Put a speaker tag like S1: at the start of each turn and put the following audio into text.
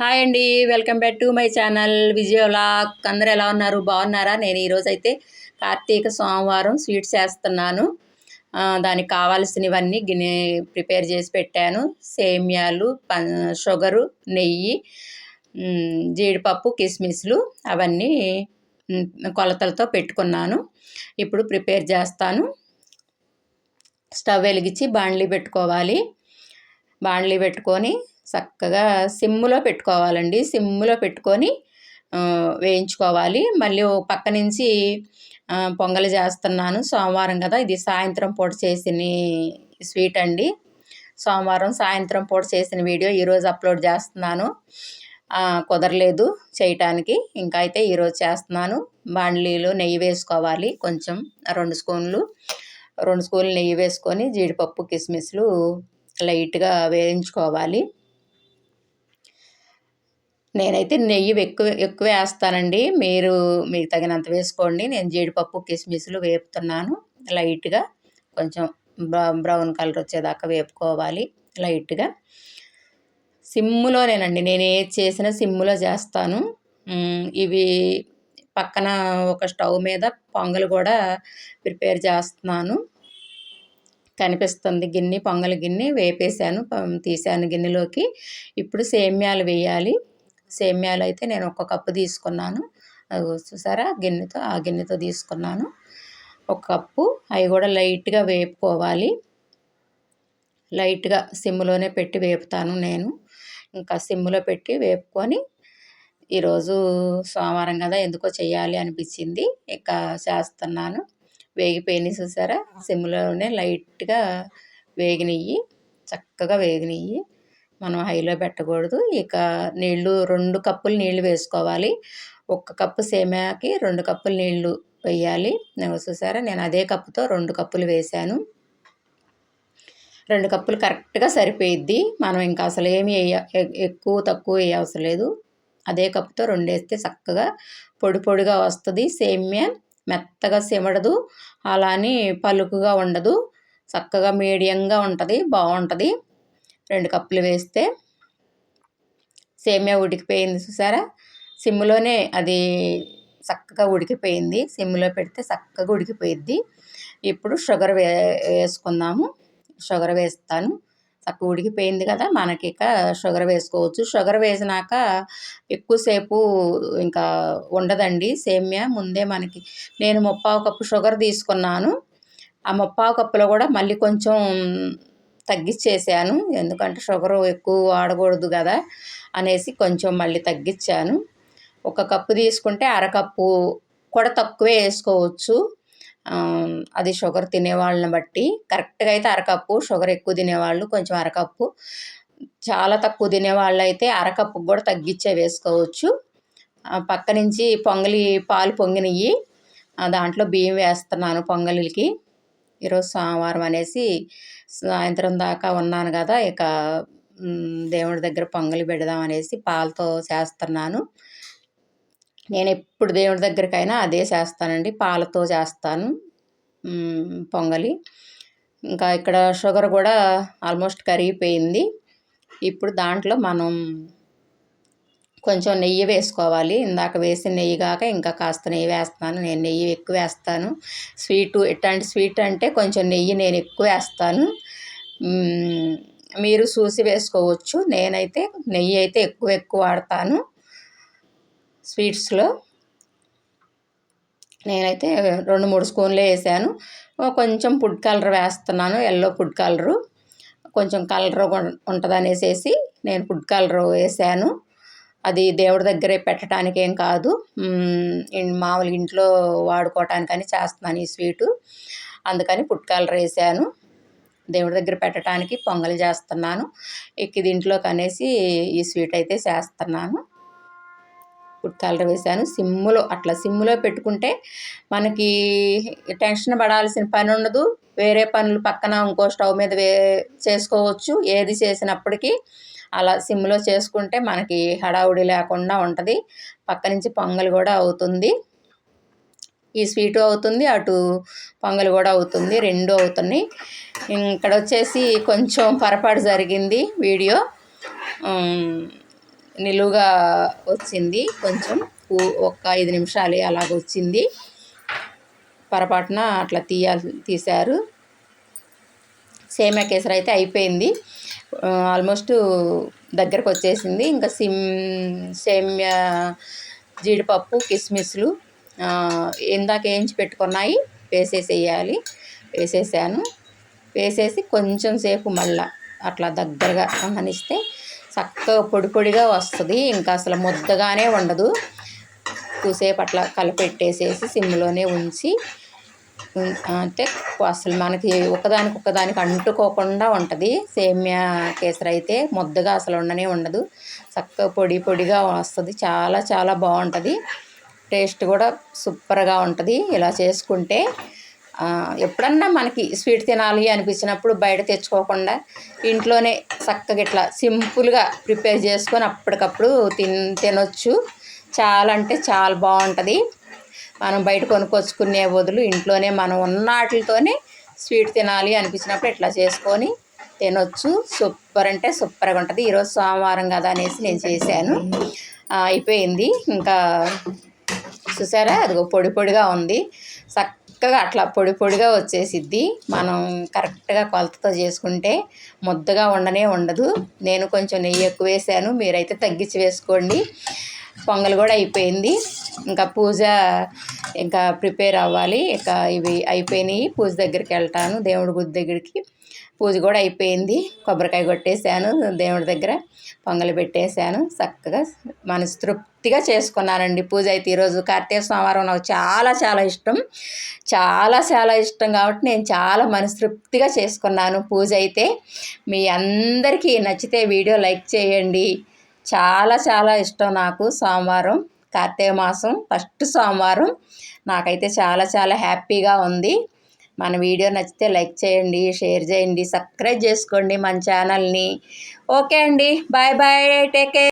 S1: Hi అండి welcome back to my channel విజయోలాక్ అందరు అందరూ ఎలా ఉన్నారు? బాగున్నారా? నేను ఈరోజు అయితే కార్తీక సోమవారం స్వీట్స్ చేస్తున్నాను. దానికి కావాల్సినవన్నీ గిన్నె ప్రిపేర్ చేసి పెట్టాను. సేమ్యాలు ప షుగరు నెయ్యి జీడిపప్పు కిస్మిస్లు అవన్నీ కొలతలతో పెట్టుకున్నాను. ఇప్పుడు ప్రిపేర్ చేస్తాను. స్టవ్ వెలిగించి బాండ్లీ పెట్టుకోవాలి. బాండ్లీ పెట్టుకొని చక్కగా సిమ్ములో పెట్టుకోవాలండి. సిమ్ములో పెట్టుకొని వేయించుకోవాలి. మళ్ళీ పక్క నుంచి పొంగలి చేస్తున్నాను సోమవారం కదా! ఇది సాయంత్రం పూట చేసిన స్వీట్ అండి. సోమవారం సాయంత్రం పూట చేసిన వీడియో ఈరోజు అప్లోడ్ చేస్తున్నాను. కుదరలేదు చేయటానికి. ఇంకా అయితే ఈరోజు చేస్తున్నాను. బాండ్లీలో నెయ్యి వేసుకోవాలి కొంచెం. రెండు స్పూన్లు. రెండు స్పూన్లు నెయ్యి వేసుకొని జీడిపప్పు కిస్మిస్లు లైట్గా వేయించుకోవాలి. నేనైతే నెయ్యి ఎక్కువ ఎక్కువ వేస్తానండి. మీరు మీకు తగినంత వేసుకోండి. నేను జీడిపప్పు కిస్మిస్లు వేపుతున్నాను. లైట్గా కొంచెం బ్రౌన్ కలర్ వచ్చేదాకా వేపుకోవాలి లైట్గా. సిమ్ములోనేనండి. నేను ఏది చేసినా సిమ్ములో చేస్తాను. ఇవి పక్కన ఒక స్టవ్ మీద పొంగల్ కూడా ప్రిపేర్ చేస్తున్నాను. కనిపిస్తుంది గిన్నె పొంగల్ గిన్నె వేపేసాను తీశాను తీసాను గిన్నెలోకి. ఇప్పుడు సేమ్యాలు వేయాలి. సేమ్యాలు అయితే నేను ఒక కప్పు తీసుకున్నాను. చూసారా? గిన్నెతో ఆ గిన్నెతో తీసుకున్నాను. ఒక కప్పు. అవి కూడా లైట్గా వేపుకోవాలి. లైట్గా సిమ్లోనే పెట్టి వేపుతాను నేను. ఇంకా సిమ్లో పెట్టి వేపుకొని ఈరోజు సోమవారం కదా ఎందుకో చేయాలి అనిపించింది. ఇక చేస్తున్నాను. వేగిపోయినాయి చూసారా? సిమ్లోనే లైట్గా వేగినయ్యి. చక్కగా వేగినయ్యి. మనం హైలో పెట్టకూడదు. ఇక నీళ్ళు రెండు కప్పులు నీళ్ళు వేసుకోవాలి. ఒక్క కప్పు సేమ్యాకి రెండు కప్పులు నీళ్ళు వేయాలి. నేను చూసారా? నేను అదే కప్పుతో రెండు కప్పులు వేశాను. రెండు కప్పులు కరెక్ట్గా సరిపోయిద్ది. మనం ఇంకా అసలు ఏమి వేయ ఎక్కువ తక్కువ వేయవసరం లేదు. అదే కప్పుతో రెండు వేస్తే చక్కగా పొడి పొడిగా వస్తుంది. సేమ్యా మెత్తగా సిమడదు. అలాని పలుకుగా ఉండదు. చక్కగా మీడియంగా ఉంటుంది. బాగుంటుంది రెండు కప్పులు వేస్తే సేమ్యా ఉడికిపోయింది చూసారా? సిమ్లోనే అది చక్కగా ఉడికిపోయింది. సిమ్లో పెడితే చక్కగా ఉడికిపోయిద్ది. ఇప్పుడు షుగర్ వే వేసుకుందాము. షుగర్ వేస్తాను. చక్కగా ఉడికిపోయింది కదా? మనకి ఇక షుగర్ వేసుకోవచ్చు. షుగర్ వేసినాక ఎక్కువసేపు ఇంకా ఉండదండి సేమ్యా. ముందే మనకి నేను ముప్పావు కప్పు షుగర్ తీసుకున్నాను. ఆ ముప్పావు కప్పులో కూడా మళ్ళీ కొంచెం తగ్గించేసాను ఎందుకంటే షుగర్ ఎక్కువ వాడకూడదు కదా అనేసి కొంచెం మళ్ళీ తగ్గించాను ఒక కప్పు తీసుకుంటే అరకప్పు కూడా తక్కువే వేసుకోవచ్చు. అది షుగర్ తినేవాళ్ళని బట్టి. కరెక్ట్గా అయితే అరకప్పు షుగర్ ఎక్కువ తినేవాళ్ళు కొంచెం అరకప్పు చాలా తక్కువ తినేవాళ్ళు అయితే అరకప్పు కూడా తగ్గించే వేసుకోవచ్చు. పక్క నుంచి పొంగలి పాలు పొంగినవి దాంట్లో బియ్యం వేస్తున్నాను పొంగలికి. ఈరోజు సోమవారం అనేసి సాయంత్రం దాకా ఉన్నాను కదా ఇక దేవుడి దగ్గర పొంగలి పెడదాం అనేసి పాలతో చేస్తున్నాను. నేను ఎప్పుడు దేవుడి దగ్గరికైనా అదే చేస్తానండి పాలతో చేస్తాను పొంగలి. ఇంకా ఇక్కడ షుగర్ కూడా ఆల్మోస్ట్ కరిగిపోయింది. ఇప్పుడు దాంట్లో మనం కొంచెం నెయ్యి వేసుకోవాలి. ఇందాక వేసిన నెయ్యి కాక ఇంకా కాస్త నెయ్యి వేస్తాను నేను నెయ్యి ఎక్కువ వేస్తాను. స్వీటు ఎట్లాంటి స్వీట్ అంటే కొంచెం నెయ్యి నేను ఎక్కువ వేస్తాను. మీరు చూసి వేసుకోవచ్చు. నేనైతే నెయ్యి అయితే ఎక్కువ ఎక్కువ వాడతాను స్వీట్స్లో. నేనైతే రెండు మూడు స్పూన్లే వేసాను. కొంచెం ఫుడ్ కలర్ వేస్తున్నాను. Yellow food colour. కొంచెం కలర్ ఉంటుంది నేను ఫుడ్ కలర్ వేసాను. అది దేవుడి దగ్గరే పెట్టడానికి ఏం కాదు మామూలుగా ఇంట్లో వాడుకోవటానికని చేస్తున్నాను ఈ స్వీటు. అందుకని పుట్కాలు వేసాను దేవుడి దగ్గర పెట్టడానికి పొంగలి చేస్తున్నాను. ఇక ఇది కనేసి ఈ స్వీట్ అయితే చేస్తున్నాను. పుట్కాలు వేసాను సిమ్ములో అట్లా సిమ్ములో పెట్టుకుంటే మనకి టెన్షన్ పడాల్సిన పని ఉండదు. వేరే పనులు పక్కన ఇంకో స్టవ్ మీద వే చేసుకోవచ్చు. ఏది చేసినప్పటికీ అలా సిమ్లో చేసుకుంటే మనకి హడావుడి లేకుండా ఉంటుంది. పక్క నుంచి పొంగల్ కూడా అవుతుంది. ఈ స్వీటు అవుతుంది అటు పొంగల్ కూడా అవుతుంది. రెండు అవుతున్నాయి. ఇక్కడ వచ్చేసి కొంచెం పొరపాటు జరిగింది వీడియో. నిలువుగా వచ్చింది. కొంచెం ఒక ఐదు నిమిషాలు అలాగ వచ్చింది. పొరపాటున అట్లా తీయాలి తీశారు. సేమియా కేసరి అయితే అయిపోయింది. ఆల్మోస్ట్ దగ్గరకు వచ్చేసింది. ఇంకా సిమ్ సేమియా జీడిపప్పు కిస్మిస్లు ఇందాక వేయించి పెట్టుకున్నాయి. వేసేసేయాలి. వేసేసాను. వేసేసి కొంచెం సేపు మళ్ళా అట్లా దగ్గరగా అనిస్తే చక్కగా పొడి పొడిగా వస్తుంది. ఇంకా అసలు ముద్దగానే ఉండదు. ఎక్కువసేపు అట్లా కలిపెట్టేసేసి సిమ్లోనే ఉంచి అంటే అసలు మనకి ఒకదానికి ఒకదానికి అంటుకోకుండా ఉంటుంది. సేమ్యా కేసరి అయితే ముద్దగా అసలు ఉండనే ఉండదు. చక్కగా పొడి పొడిగా వస్తుంది. చాలా చాలా బాగుంటుంది. టేస్ట్ కూడా సూపర్గా ఉంటుంది. ఇలా చేసుకుంటే ఎప్పుడన్నా మనకి స్వీట్ తినాలి అనిపించినప్పుడు బయట తెచ్చుకోకుండా ఇంట్లోనే చక్కగా ఇట్లా సింపుల్గా ప్రిపేర్ చేసుకొని అప్పటికప్పుడు తిన్ తినొచ్చు. చాలా అంటే చాలా బాగుంటుంది. మనం బయట కొనుక్కొచ్చుకునే బదులు ఇంట్లోనే మనం ఉన్న వాటితోనే స్వీట్ తినాలి అనిపించినప్పుడు ఇట్లా చేసుకొని తినొచ్చు. సూపర్ అంటే సూపర్గా ఉంటుంది. ఈరోజు సోమవారం కదా అనేసి నేను చేశాను. అయిపోయింది. ఇంకా చూసారా? అదిగో పొడి పొడిగా ఉంది. చక్కగా అట్లా పొడి పొడిగా వచ్చేసిద్ది. మనం కరెక్ట్గా కొలతతో చేసుకుంటే ముద్దగా ఉండనే ఉండదు. నేను కొంచెం నెయ్యి ఎక్కువ వేసాను. మీరైతే తగ్గించి వేసుకోండి. పొంగల్ కూడా అయిపోయింది. ఇంకా పూజ ఇంకా ప్రిపేర్ అవ్వాలి. ఇంకా ఇవి అయిపోయినాయి. పూజ దగ్గరికి వెళ్తాను. దేవుడి గుడి దగ్గరికి పూజ కూడా అయిపోయింది. కొబ్బరికాయ కొట్టేశాను. దేవుడి దగ్గర పొంగలు పెట్టేశాను. చక్కగా మనసు తృప్తిగా చేసుకున్నానండి పూజ అయితే. ఈరోజు కార్తీక సోమవారం నాకు చాలా చాలా ఇష్టం. చాలా చాలా ఇష్టం కాబట్టి నేను చాలా మనస్తృప్తిగా చేసుకున్నాను పూజ అయితే. మీ అందరికీ నచ్చితే వీడియో లైక్ చేయండి. చాలా చాలా ఇష్టం నాకు సోమవారం కార్తీక మాసం ఫస్ట్ సోమవారం. నాకైతే చాలా చాలా హ్యాపీగా ఉంది. మన వీడియో నచ్చితే లైక్ చేయండి షేర్ చేయండి సబ్స్క్రైబ్ చేసుకోండి మన ఛానల్ని. ఓకే అండి. Bye bye. Take care.